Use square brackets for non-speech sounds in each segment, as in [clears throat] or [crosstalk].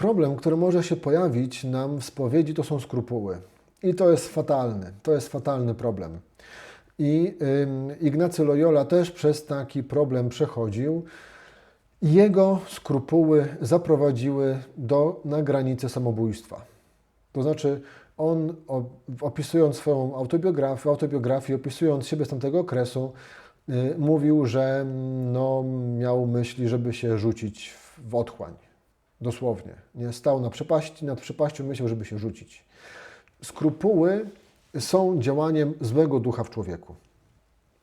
problem, który może się pojawić nam w spowiedzi, to są skrupuły. I to jest fatalny, to jest fatalny problem. I Ignacy Loyola też przez taki problem przechodził. Jego skrupuły zaprowadziły do, na granicę samobójstwa. To znaczy, on opisując swoją autobiografię, autobiografię opisując siebie z tamtego okresu, yy, mówił, że no, miał myśli, żeby się rzucić w otchłań. Dosłownie. Nie stał na przepaści, nad przepaścią myślał, żeby się rzucić. Skrupuły są działaniem złego ducha w człowieku.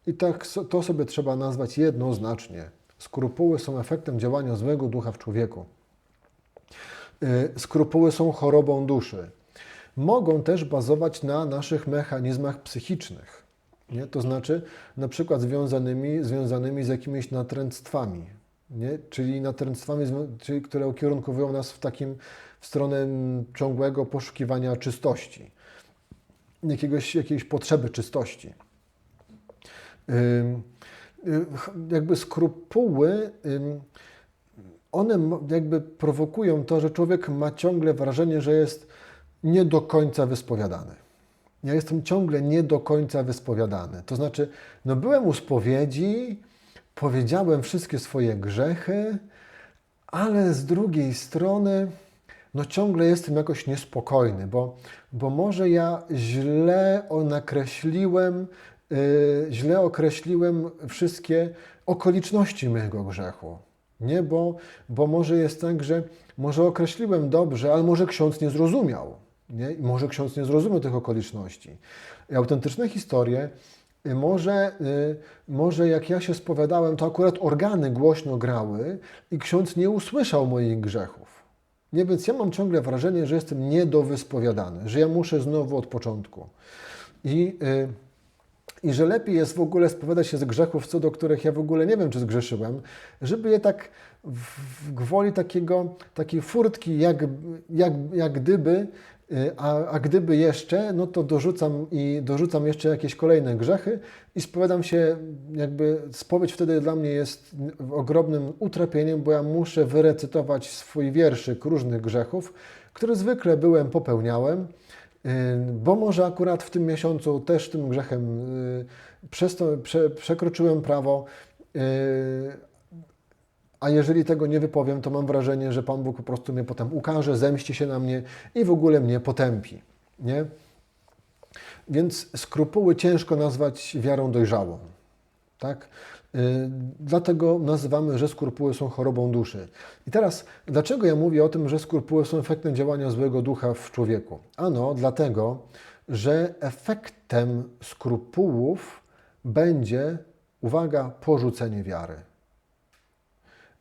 I tak to sobie trzeba nazwać jednoznacznie. Skrupuły są efektem działania złego ducha w człowieku. Y, skrupuły są chorobą duszy. Mogą też bazować na naszych mechanizmach psychicznych. Nie? To znaczy, na przykład związanymi, związanymi z jakimiś natręctwami, nie? czyli natręctwami, czyli które ukierunkowują nas w takim w stronę ciągłego poszukiwania czystości, jakiegoś, jakiejś potrzeby czystości. Jakby skrupuły, one jakby prowokują to, że człowiek ma ciągle wrażenie, że jest nie do końca wyspowiadany. Ja jestem ciągle nie do końca wyspowiadany. To znaczy, no byłem u spowiedzi, powiedziałem wszystkie swoje grzechy, ale z drugiej strony no ciągle jestem jakoś niespokojny, bo, bo może ja źle nakreśliłem, yy, źle określiłem wszystkie okoliczności mojego grzechu. Nie, bo, bo może jest tak, że może określiłem dobrze, ale może ksiądz nie zrozumiał. Nie? I może ksiądz nie zrozumiał tych okoliczności. I autentyczne historie może, y, może jak ja się spowiadałem, to akurat organy głośno grały i ksiądz nie usłyszał moich grzechów. Nie, więc ja mam ciągle wrażenie, że jestem niedowyspowiadany, że ja muszę znowu od początku. I, y, I że lepiej jest w ogóle spowiadać się z grzechów, co do których ja w ogóle nie wiem, czy zgrzeszyłem, żeby je tak w gwoli takiego, takiej furtki, jak, jak, jak gdyby a, a, gdyby jeszcze, no to dorzucam i dorzucam jeszcze jakieś kolejne grzechy i spowiadam się, jakby spowiedź wtedy dla mnie jest ogromnym utrapieniem, bo ja muszę wyrecytować swój wierszyk różnych grzechów, które zwykle byłem, popełniałem, y, bo może akurat w tym miesiącu też tym grzechem y, przez to prze, przekroczyłem prawo, a jeżeli tego nie wypowiem, to mam wrażenie, że Pan Bóg po prostu mnie potem ukaże, zemści się na mnie i w ogóle mnie potępi. Nie? Więc skrupuły ciężko nazwać wiarą dojrzałą. Tak? Yy, dlatego nazywamy, że skrupuły są chorobą duszy. I teraz, dlaczego ja mówię o tym, że skrupuły są efektem działania złego ducha w człowieku? Ano, dlatego, że efektem skrupułów będzie, uwaga, porzucenie wiary.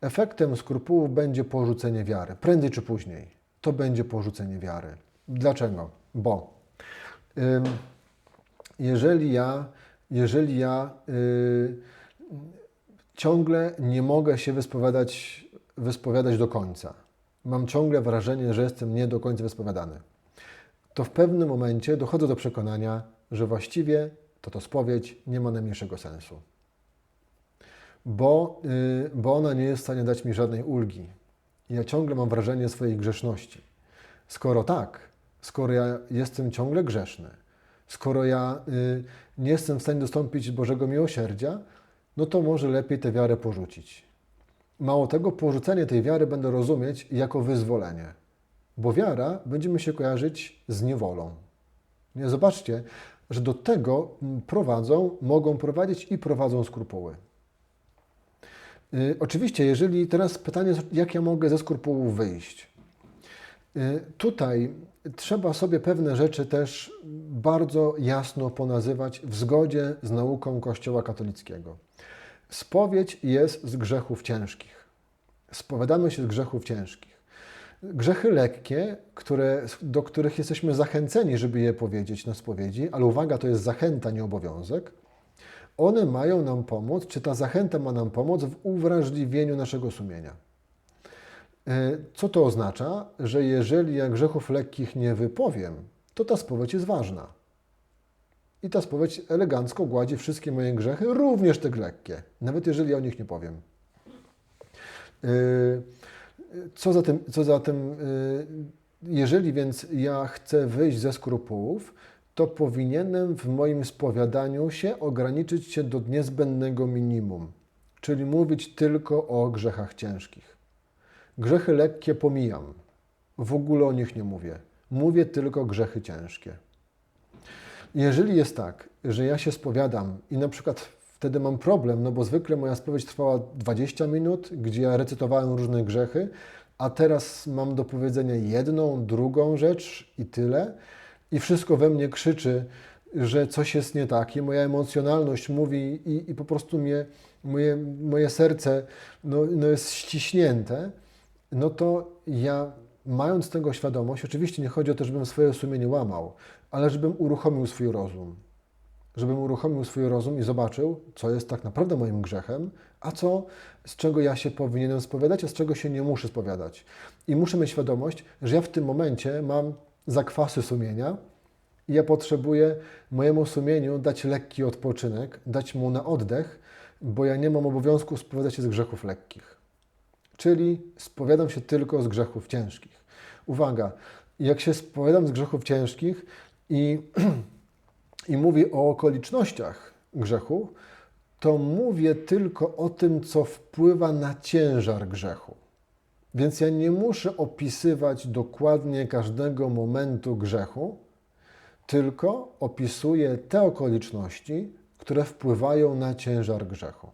Efektem skrupułów będzie porzucenie wiary. Prędzej czy później to będzie porzucenie wiary. Dlaczego? Bo jeżeli ja, jeżeli ja y, ciągle nie mogę się wyspowiadać, wyspowiadać do końca, mam ciągle wrażenie, że jestem nie do końca wyspowiadany, to w pewnym momencie dochodzę do przekonania, że właściwie to to spowiedź nie ma najmniejszego sensu bo, y, bo ona nie jest w stanie dać mi żadnej ulgi. Ja ciągle mam wrażenie swojej grzeszności. Skoro tak, skoro ja jestem ciągle grzeszny, skoro ja y, nie jestem w stanie dostąpić Bożego miłosierdzia, no to może lepiej tę wiarę porzucić. Mało tego, porzucenie tej wiary będę rozumieć jako wyzwolenie, bo wiara będzie mi się kojarzyć z niewolą. Nie, zobaczcie, że do tego prowadzą, mogą prowadzić i prowadzą skrupuły. Y, oczywiście, jeżeli teraz pytanie, jak ja mogę ze skrupułów wyjść? Y, tutaj trzeba sobie pewne rzeczy też bardzo jasno ponazywać w zgodzie z nauką Kościoła katolickiego. Spowiedź jest z grzechów ciężkich. Spowiadamy się z grzechów ciężkich. Grzechy lekkie, które, do których jesteśmy zachęceni, żeby je powiedzieć na spowiedzi, ale uwaga, to jest zachęta, nie obowiązek one mają nam pomóc, czy ta zachęta ma nam pomóc w uwrażliwieniu naszego sumienia. E, co to oznacza? Że jeżeli ja grzechów lekkich nie wypowiem, to ta spowiedź jest ważna. I ta spowiedź elegancko gładzi wszystkie moje grzechy, również te lekkie, nawet jeżeli ja o nich nie powiem. E, Co za tym, co y, jeżeli więc ja chcę wyjść ze skrupułów, to powinienem w moim spowiadaniu się ograniczyć się do niezbędnego minimum, czyli mówić tylko o grzechach ciężkich. Grzechy lekkie pomijam, w ogóle o nich nie mówię. Mówię tylko grzechy ciężkie. Jeżeli jest tak, że ja się spowiadam i na przykład wtedy mam problem, no bo zwykle moja spowiedź trwała 20 minut, gdzie ja recytowałem różne grzechy, a teraz mam do powiedzenia jedną, drugą rzecz i tyle, i wszystko we mnie krzyczy, że coś jest nie tak, i moja emocjonalność mówi, i, i po prostu mnie, moje, moje serce no, no jest ściśnięte, no to ja, mając tego świadomość, oczywiście nie chodzi o to, żebym swoje sumienie łamał, ale żebym uruchomił swój rozum. Żebym uruchomił swój rozum i zobaczył, co jest tak naprawdę moim grzechem, a co, z czego ja się powinienem spowiadać, a z czego się nie muszę spowiadać. I muszę mieć świadomość, że ja w tym momencie mam zakwasy sumienia i ja potrzebuję mojemu sumieniu dać lekki odpoczynek, dać mu na oddech, bo ja nie mam obowiązku spowiadać się z grzechów lekkich. Czyli spowiadam się tylko z grzechów ciężkich. Uwaga, jak się spowiadam z grzechów ciężkich i, [clears throat] i mówię o okolicznościach grzechu, to mówię tylko o tym, co wpływa na ciężar grzechu. Więc ja nie muszę opisywać dokładnie każdego momentu grzechu, tylko opisuję te okoliczności, które wpływają na ciężar grzechu.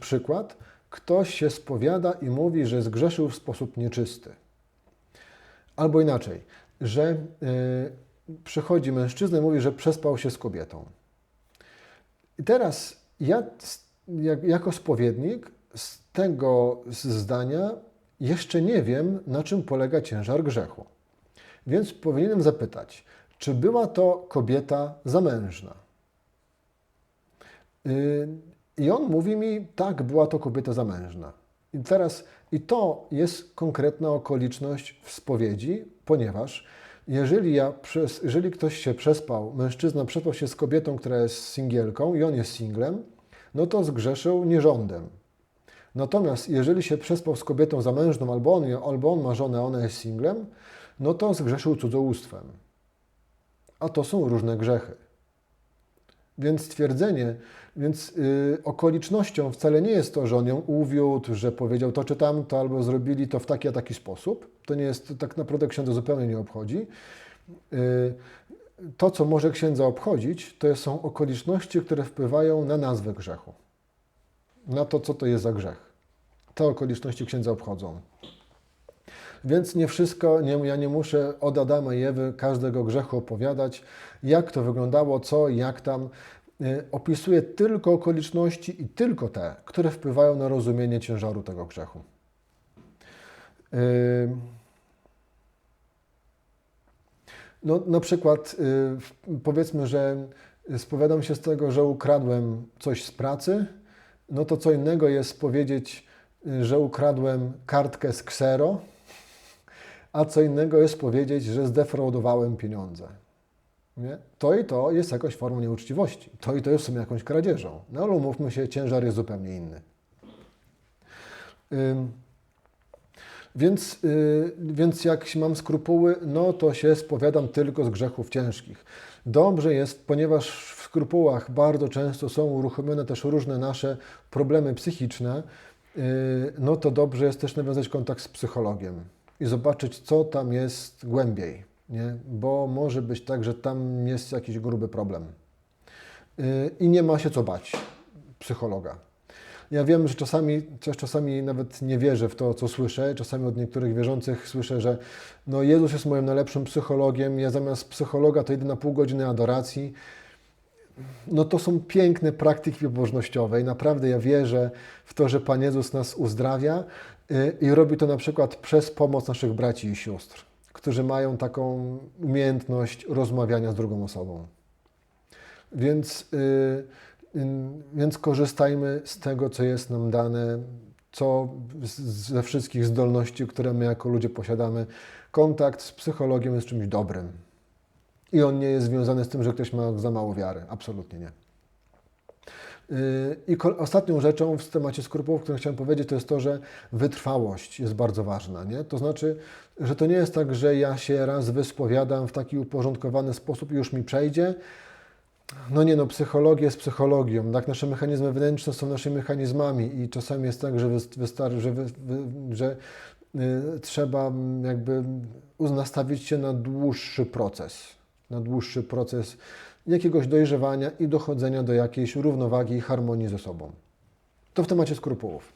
Przykład, ktoś się spowiada i mówi, że zgrzeszył w sposób nieczysty. Albo inaczej, że yy, przychodzi mężczyzna i mówi, że przespał się z kobietą. I teraz ja jak, jako spowiednik z tego zdania jeszcze nie wiem, na czym polega ciężar grzechu. Więc powinienem zapytać, czy była to kobieta zamężna? Yy, I on mówi mi, tak, była to kobieta zamężna. I teraz, i to jest konkretna okoliczność w spowiedzi, ponieważ jeżeli, ja przez, jeżeli ktoś się przespał, mężczyzna przespał się z kobietą, która jest singielką i on jest singlem, no to zgrzeszył nierządem. Natomiast jeżeli się przespał z kobietą zamężną, albo on, albo on ma żonę, a ona jest singlem, no to zgrzeszył cudzołóstwem. A to są różne grzechy. Więc stwierdzenie, więc yy, okolicznością wcale nie jest to, że on ją uwiódł, że powiedział to czy tamto, albo zrobili to w taki a taki sposób. To nie jest, tak naprawdę księdza zupełnie nie obchodzi. Yy, to, co może księdza obchodzić, to są okoliczności, które wpływają na nazwę grzechu. Na to, co to jest za grzech. Te okoliczności księdza obchodzą. Więc nie wszystko, nie, ja nie muszę od Adama i Ewy każdego grzechu opowiadać, jak to wyglądało, co, jak tam. Y, opisuję tylko okoliczności i tylko te, które wpływają na rozumienie ciężaru tego grzechu. Y, no, na przykład y, powiedzmy, że spowiadam się z tego, że ukradłem coś z pracy, no to co innego jest powiedzieć, że ukradłem kartkę z ksero, a co innego jest powiedzieć, że zdefraudowałem pieniądze. Nie? To i to jest jakaś forma nieuczciwości. To i to jest w sumie jakąś kradzieżą. No ale umówmy się, ciężar jest zupełnie inny. Ym, więc, yy, więc jak mam skrupuły, no to się spowiadam tylko z grzechów ciężkich. Dobrze jest, ponieważ w skrupułach bardzo często są uruchomione też różne nasze problemy psychiczne, yy, no to dobrze jest też nawiązać kontakt z psychologiem i zobaczyć, co tam jest głębiej, nie? bo może być tak, że tam jest jakiś gruby problem. Yy, I nie ma się co bać psychologa. Ja wiem, że czasami, czasami nawet nie wierzę w to, co słyszę. Czasami od niektórych wierzących słyszę, że no Jezus jest moim najlepszym psychologiem, ja zamiast psychologa to idę na pół godziny adoracji. No to są piękne praktyki pobożnościowe i naprawdę ja wierzę w to, że Pan Jezus nas uzdrawia y, i robi to na przykład przez pomoc naszych braci i sióstr, którzy mają taką umiejętność rozmawiania z drugą osobą. Więc... Yy, więc korzystajmy z tego, co jest nam dane, co ze wszystkich zdolności, które my jako ludzie posiadamy. Kontakt z psychologiem jest czymś dobrym. I on nie jest związany z tym, że ktoś ma za mało wiary. Absolutnie nie. Yy, I ostatnią rzeczą w temacie skrupułów, którą chciałem powiedzieć, to jest to, że wytrwałość jest bardzo ważna. Nie? To znaczy, że to nie jest tak, że ja się raz wyspowiadam w taki uporządkowany sposób i już mi przejdzie. No nie no, psychologia jest psychologią, tak? Nasze mechanizmy wewnętrzne są naszymi mechanizmami i czasami jest tak, że, wys- wystarczy, że, wy, wy, że y, trzeba mm, jakby uz- nastawić się na dłuższy proces, na dłuższy proces jakiegoś dojrzewania i dochodzenia do jakiejś równowagi i harmonii ze sobą. To w temacie skrupułów.